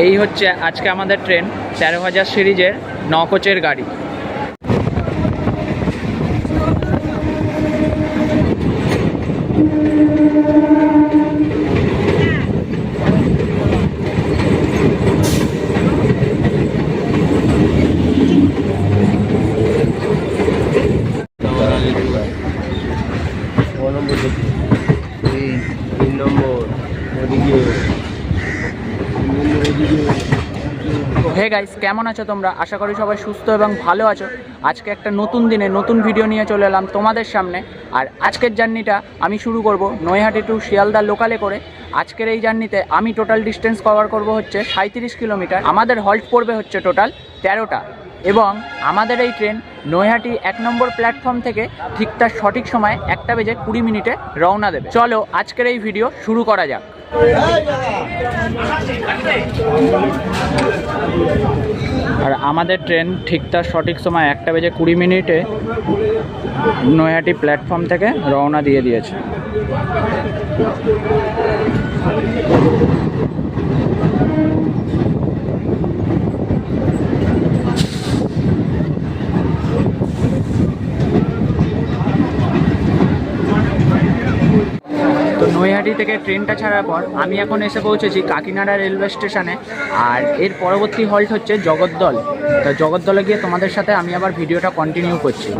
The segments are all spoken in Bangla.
এই হচ্ছে আজকে আমাদের ট্রেন তেরো হাজার সিরিজের ন কোচের গাড়ি তিন নম্বর হে গাইস কেমন আছো তোমরা? আশা করি সবাই সুস্থ এবং ভালো আছো। আজকে একটা নতুন দিনে নতুন ভিডিও নিয়ে চলে এলাম তোমাদের সামনে। আর আজকের জার্নিটা আমি শুরু করব নৈহাটি টু শিয়ালদা লোকালে করে। আজকের এই জার্নিতে আমি টোটাল ডিস্টেন্স কভার করব হচ্ছে সাঁত্রিশ কিলোমিটার। আমাদের হল্ট পড়বে হচ্ছে টোটাল তেরোটা। এবং আমাদের এই ট্রেন নৈহাটি এক নম্বর প্ল্যাটফর্ম থেকে ঠিক তার সঠিক সময় একটা বেজে কুড়ি মিনিটে রওনা দেবে। চলো আজকের এই ভিডিও শুরু করা যাক। আর আমাদের ট্রেন ঠিক তার সঠিক সময় একটা বেজে কুড়ি মিনিটে নৈহাটি প্ল্যাটফর্ম থেকে রওনা দিয়ে দিয়েছে। নৈহাটি থেকে ট্রেনটা ছাড়ার পর আমি এখন এসে পৌঁছেছি কাকিনাড়া রেলওয়ে স্টেশনে। আর এর পরবর্তী হল্ট হচ্ছে জগদ্দল। তো জগদ্দলে গিয়ে তোমাদের সাথে আমি আবার ভিডিওটা কন্টিনিউ করছি।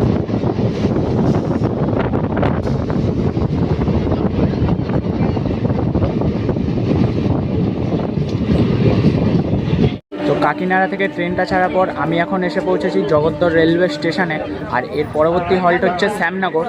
কাকিনাড়া থেকে ট্রেনটা ছাড়ার পর আমি এখন এসে পৌঁছেছি জগদ্দল রেলওয়ে স্টেশনে। আর এর পরবর্তী হল্ট হচ্ছে শ্যামনগর।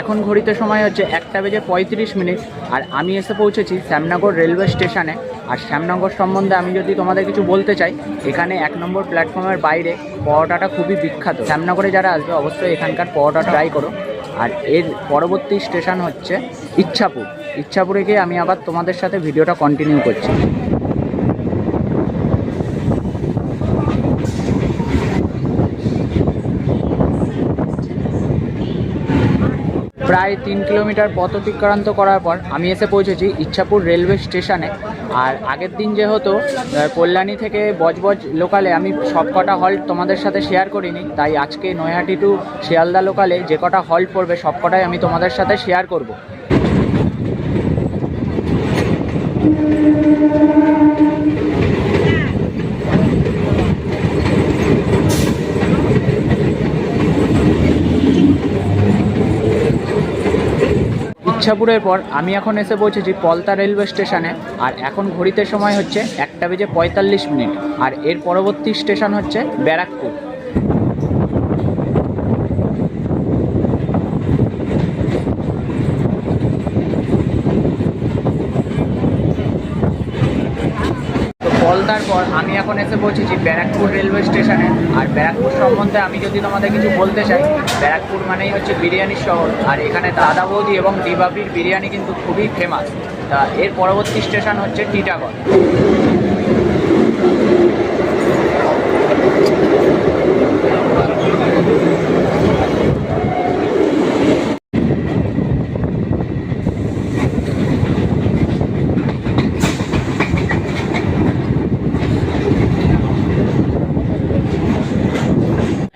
এখন ঘড়িতে সময় হচ্ছে একটা বেজে পঁয়ত্রিশ মিনিট, আর আমি এসে পৌঁছেছি শ্যামনগর রেলওয়ে স্টেশনে। আর শ্যামনগর সম্বন্ধে আমি যদি তোমাদের কিছু বলতে চাই, এখানে এক নম্বর প্ল্যাটফর্মের বাইরে পরোটাটা খুবই বিখ্যাত। শ্যামনগরে যারা আসবে, অবশ্যই এখানকার পরোটা ট্রাই করো। আর এর পরবর্তী স্টেশন হচ্ছে ইচ্ছাপুর। ইচ্ছাপুরে গিয়ে আমি আবার তোমাদের সাথে ভিডিওটা কন্টিনিউ করছি। প্রায় তিন কিলোমিটার পথ অতিক্রান্ত করার পর আমি এসে পৌঁছেছি ইচ্ছাপুর রেলওয়ে স্টেশনে। আর আগের দিন যেহেতু আহ, কল্যাণী থেকে বজবজ লোকালে আমি সব কটা হল্ট তোমাদের সাথে শেয়ার করিনি তাই আজকে নৈহাটি টু শিয়ালদা লোকালে যে কটা হল্ট পড়বে সব কটাই আমি তোমাদের সাথে শেয়ার করব। ইচ্ছাপুরের পর আমি এখন এসে পৌঁছেছি পলতা রেলওয়ে স্টেশনে। আর এখন ঘড়িতে সময় হচ্ছে একটা বেজে পঁয়তাল্লিশ মিনিট। আর এর পরবর্তী স্টেশন হচ্ছে ব্যারাকপুর। তো পলতার পর আমি এখন এসে পৌঁছেছি ব্যারাকপুর রেলওয়ে স্টেশনে। আর ব্যারাকপুর সম্বন্ধে আমি যদি তোমাদের কিছু বলতে চাই, ব্যারাকপুর মানেই হচ্ছে বিরিয়ানির শহর। আর এখানে দাদা বৌদি এবং দিবাবির বিরিয়ানি কিন্তু খুবই ফেমাস তা এর পরবর্তী স্টেশন হচ্ছে টিটাগড়।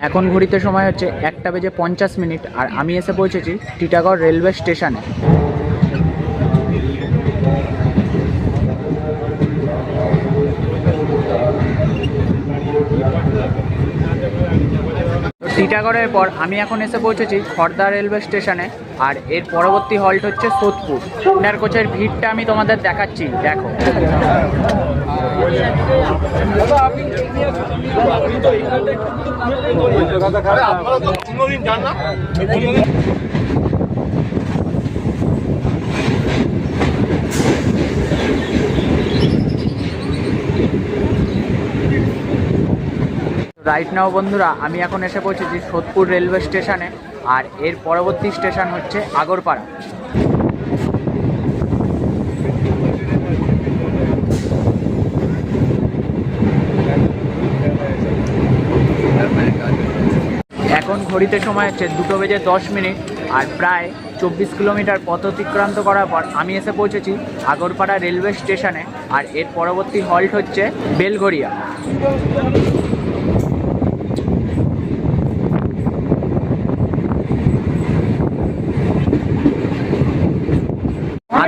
এখন ঘড়িতে সময় হচ্ছে একটা বেজে পঞ্চাশ মিনিট, আর আমি এসে পৌঁছেছি টিটাগড় রেলওয়ে স্টেশনে। টিটাগড়ের পর আমি এখন এসে পৌঁছেছি খর্দা রেলওয়ে স্টেশনে, আর এর পরবর্তী হল্ট হচ্ছে সোদপুর। ইন্টার কোচের ভিড়টা আমি তোমাদের দেখাচ্ছি, দেখো। রাইট নাও বন্ধুরা, আমি এখন এসে পৌঁছেছি সোদপুর রেলওয়ে স্টেশনে, আর এর পরবর্তী স্টেশন হচ্ছে আগরপাড়া। এখন ঘড়িতে সময় হচ্ছে দুটো বেজে দশ মিনিট, আর প্রায় চব্বিশ কিলোমিটার পথ অতিক্রান্ত করার পর আমি এসে পৌঁছেছি আগরপাড়া রেলওয়ে স্টেশনে, আর এর পরবর্তী হল্ট হচ্ছে বেলঘড়িয়া।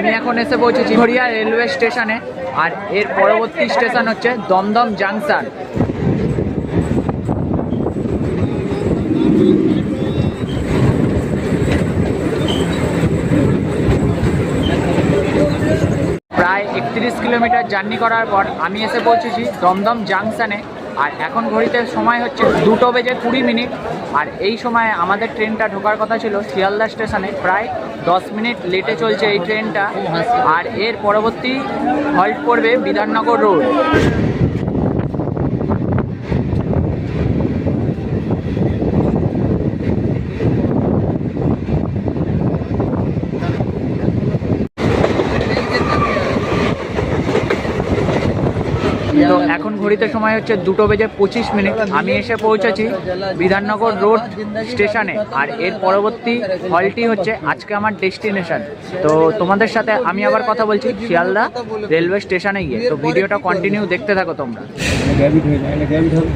আমি এখন এসে পৌঁছেছি ঘড়িয়া রেলওয়ে স্টেশনে, আর এর পরবর্তী স্টেশন হচ্ছে দমদম জাংশন। প্রায় একত্রিশ কিলোমিটার জার্নি করার পর আমি এসে পৌঁছেছি দমদম জাংশনে, আর এখন ঘড়িতে সময় হচ্ছে দুটো বেজে কুড়ি মিনিট, আর এই সময়ে আমাদের ট্রেনটা ঢোকার কথা ছিল শিয়ালদা স্টেশনে প্রায় দশ মিনিট লেটে চলছে এই ট্রেনটা আর এর পরবর্তী হল্ট করবে বিধাননগর রোড তো এখন ঘড়িতে সময় হচ্ছে দুটো বেজে পঁচিশ মিনিট। আমি এসে পৌঁছেছি বিধাননগর রোড স্টেশনে। আর এর পরবর্তী হলটি হচ্ছে আজকে আমার ডেস্টিনেশন। তো তোমাদের সাথে আমি আবার কথা বলছি শিয়ালদা রেলওয়ে স্টেশনে গিয়ে। তো ভিডিওটা কন্টিনিউ দেখতে থাকো তোমরা গ্যাবিট হয়ে যায় গ্যাবিট হবে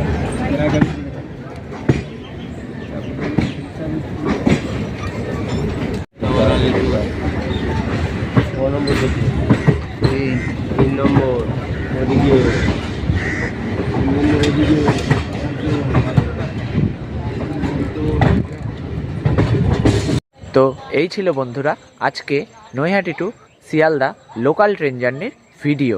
ছ নম্বর থেকে এই তিন নম্বর ওদিকে তিন নম্বর ওদিকে তো এই ছিল বন্ধুরা আজকে Naihati to Sealdah local train জার্নির ভিডিও।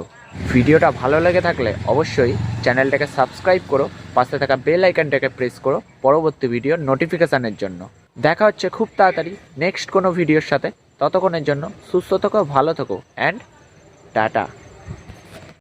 ভিডিওটা ভালো লেগে থাকলে অবশ্যই চ্যানেলটাকে সাবস্ক্রাইব করো, পাশে থাকা বেল আইকনটাকে প্রেস করো পরবর্তী ভিডিওর নোটিফিকেশানের জন্য। দেখা হচ্ছে খুব তাড়াতাড়ি নেক্সট কোনো ভিডিওর সাথে। ততক্ষণের জন্য সুস্থ থাকো, ভালো থাকো অ্যান্ড টাটা।